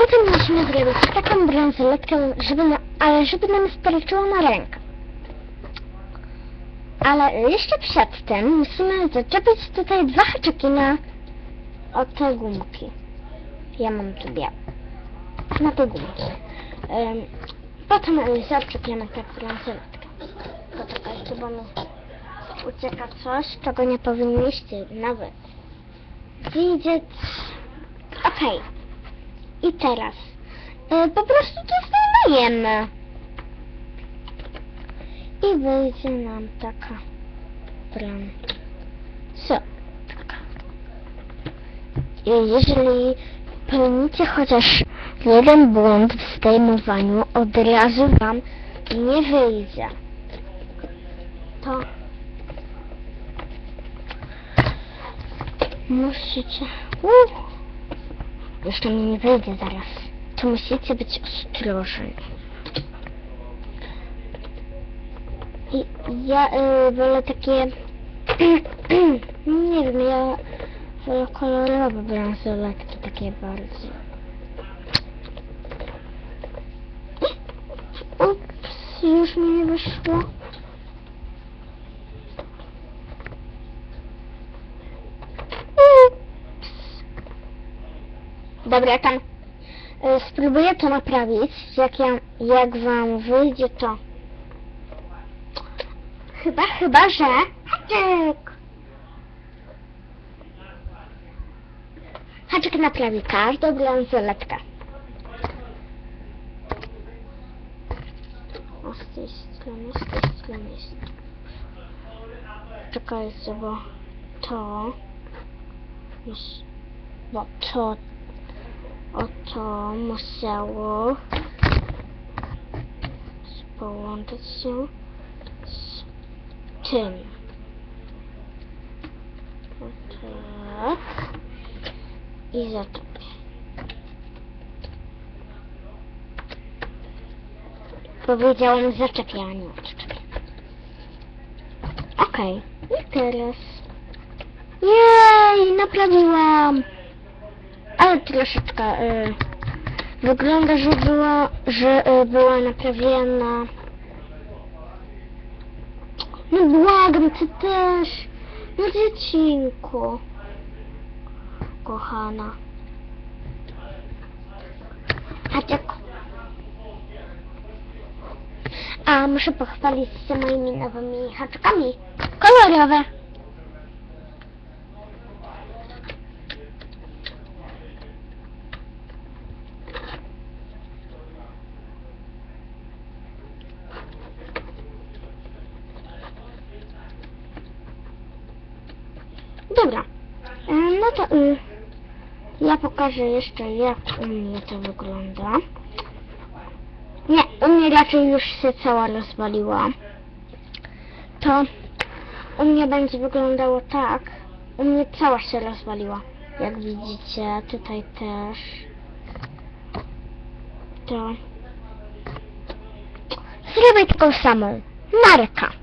Potem musimy zrobić taką bransoletkę, żeby na, ale żeby nam starczyło na rękę. Ale jeszcze przed tym musimy zaczepić tutaj dwa haczyki na o te gumki. Ja mam tu białe. Na te gumki. Ym, potem y, zaczepiamy tak bransoletkę. Poczekajcie, bo mi ucieka coś, czego nie powinniście nawet widzieć. Okej. I teraz y, po prostu to zdejmujemy. I wyjdzie nam taka bram. Co? Taka. Jeżeli pełnicie chociaż jeden błąd w zdejmowaniu, od razu wam nie wyjdzie. To musicie... Uh, jeszcze mi nie wyjdzie zaraz. To musicie być ostrożni. I ja y, wolę takie... nie wiem, ja wolę kolorowe bransoletki, takie bardziej. Ups, już mi nie wyszło. Ups. Dobra, tam y, spróbuję to naprawić. Jak, ja, jak wam wyjdzie to. Chyba, chyba, że... Haczyk! Haczyk naprawi każdą bransoletkę. O, z tej strony, z tej strony. Czekajcie, bo to jest... Bo to... O to musiało połączyć się z tym. Tak. I zaczepię. Powiedziałam zaczepianie. Okej. I teraz... Jej, naprawiłam! Ale troszeczkę y, wygląda, że była, że y, była naprawiona. No błagam, ty też. No dziecinku. Kochana. Haczek. A muszę pochwalić się moimi nowymi haczkami. Kolorowe. Dobra. E, No to y, ja pokażę jeszcze jak u mnie to wygląda. Nie, u mnie raczej już się cała rozwaliła. To u mnie będzie wyglądało tak. U mnie cała się rozwaliła. Jak widzicie, tutaj też. To zrobię taką samą. Marka.